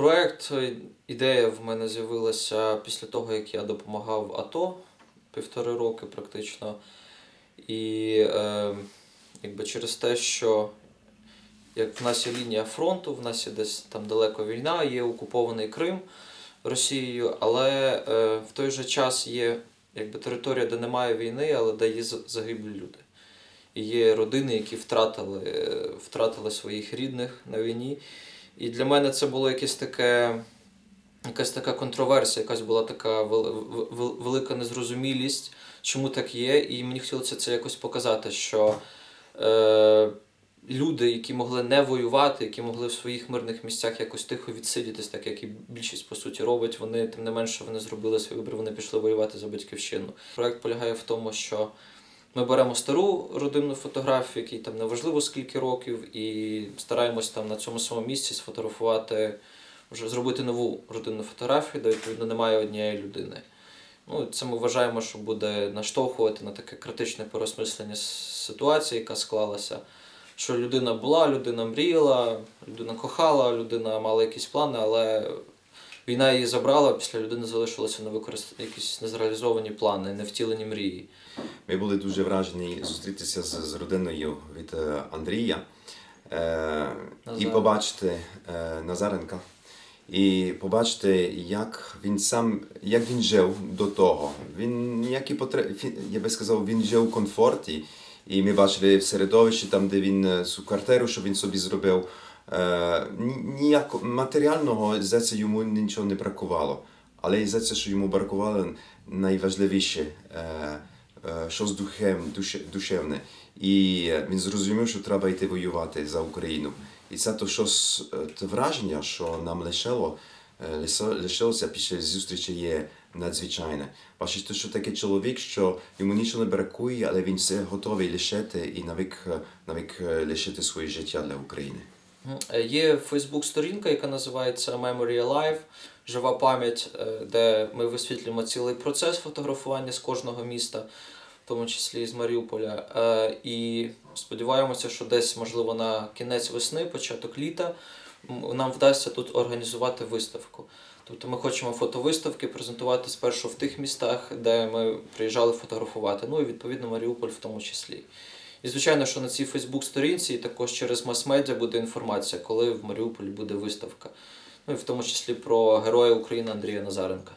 Проект, е, ідея в мене з'явилася після того, як я допомагав АТО півтори роки практично. І е, якби через те, що як в нас є лінія фронту, в нас є десь там далеко війна, є окупований Крим Росією, але е, в той же час є якби територія, де немає війни, але де є загиблі люди. І є родини, які втратили, е, втратили своїх рідних на війні. І для мене це було якесь таке, якась така контроверсія, якась була така вел- вел- велика незрозумілість, чому так є. І мені хотілося це якось показати, що е, люди, які могли не воювати, які могли в своїх мирних місцях якось тихо відсидітись, так як і більшість по суті робить, вони тим не менше вони зробили свій вибір, вони пішли воювати за батьківщину. Проект полягає в тому, що ми беремо стару родинну фотографію, якій там неважливо скільки років, і стараємось там на цьому самому місці сфотографувати, вже зробити нову родинну фотографію, де відповідно немає однієї людини. Ну, це ми вважаємо, що буде наштовхувати на таке критичне переосмислення ситуації, яка склалася. Що людина була, людина мріяла, людина кохала, людина мала якісь плани, але війна її забрала, після людини залишилися невикорист... якісь незреалізовані плани, невтілені мрії. Ми були дуже вражені зустрітися з, з родиною від е, Андрія е, і побачити е, Назаренка. І побачити, як він сам, як він жив до того. Він ніякі потреби, я би сказав, він жив у комфорті. І ми бачили в середовищі, там, де він е, цю квартиру, що він собі зробив. Е, ні- матеріального за це йому нічого не бракувало. Але і за це, що йому бракувало найважливіше, е, е, щось духем, душе, душевне. І він зрозумів, що треба йти воювати за Україну. І це то щось, те враження, що нам лишило, лишилося після зустрічі є надзвичайне. Бачите, що такий чоловік, що йому нічого не бракує, але він все готовий лишити і навік, навік е, лишити своє життя для України. Е, Є Фейсбук-сторінка, яка називається Memory Alive, жива пам'ять, е, де ми висвітлюємо цілий процес фотографування з кожного міста, в тому числі з Маріуполя. Е, І сподіваємося, що десь, можливо, на кінець весни, початок літа, нам вдасться тут організувати виставку. Тобто ми хочемо фотовиставки презентувати спершу в тих містах, де ми приїжджали фотографувати, ну і відповідно Маріуполь в тому числі. І звичайно, що на цій Фейсбук-сторінці і також через мас-медіа буде інформація, коли в Маріуполі буде виставка. Ну і в тому числі про героя України Андрія Назаренка.